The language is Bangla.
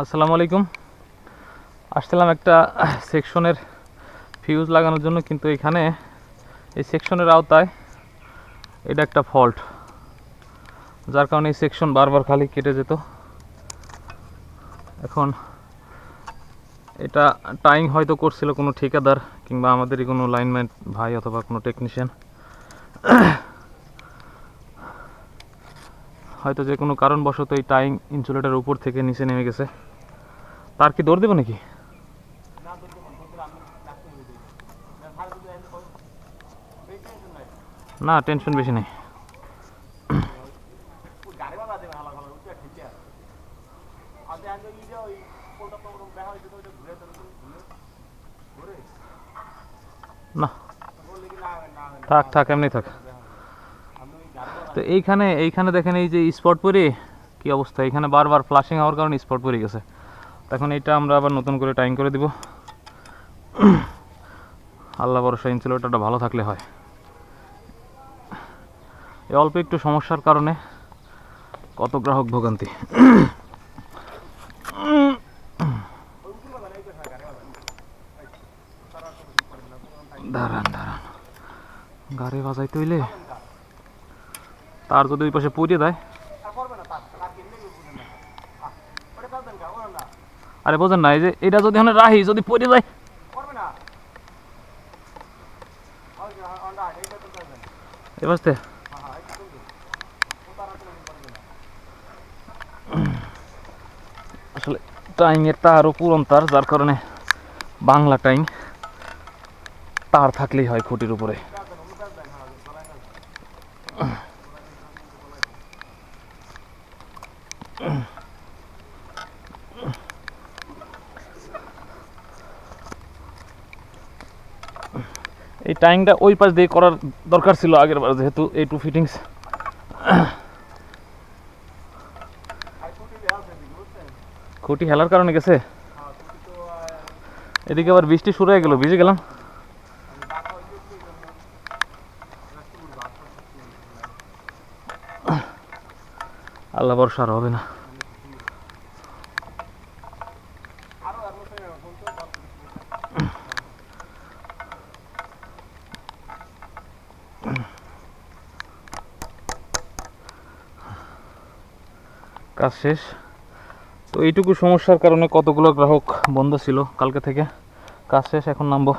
আসসালামু আলাইকুম। আসছিলাম একটা সেকশনের ফিউজ লাগানোর জন্য, কিন্তু এখানে এই সেকশনের আওতায় এটা একটা ফল্ট যার কারণে এই সেকশন বারবার খালি কেটে যেত। এখন এটা টাইম হয়তো করছিল কোনো ঠিকাদার কিংবা আমাদেরই কোনো লাইনম্যান ভাই অথবা কোনো টেকনিশিয়ান হয়তো যে কোনো কারণবশত এই টাইম ইনসুলেটার উপর থেকে নিচে নেমে গেছে। তার কি দৌড় দেবো নাকি? না টেনশন বেশি নেই। না। থাক থাক, এমনি থাক। তো এইখানে এইখানে দেখেন এই যে স্পট পরে, কি অবস্থা? এখানে বারবার ফ্লাশিং হওয়ার কারণে স্পট পরে গেছে। তখন এটা আমরা আবার নতুন করে টাইম করে দিব। আল্লাহ ভরসা ইনসুলেটরটা ভালো থাকলে হয়। এই অল্প একটু সমস্যার কারণে কত গ্রাহক ভোগান্তি। দাঁড়ান দাঁড়ান। গাড়ি বাজাইতে হইলে তার যদি ওই পাশে পুড়িয়ে দেয়। আরে বোঝেন না, এই যে এটা যদি এখানে রাহি যদি পড়ে যায়। আসলে টাইমের তারও পুরন তার, যার কারণে বাংলা টাইম তার থাকলেই হয় খুঁটির উপরে। এই টাইমটা ওই পাশ দিয়ে করার দরকার ছিল আগের বার, যেহেতু এই টু ফিটিংস খুঁটি হেলার কারণে গেছে। এদিকে আবার বৃষ্টি শুরু হয়ে গেল, ভিজে গেলাম। আল্লাহ বর্ষা আর হবে না। কাজ শেষ। তো এইটুকু সমস্যার কারণে কতগুলো গ্রাহক বন্ধ ছিল কালকে থেকে? কাজ শেষ, এখন নামবো।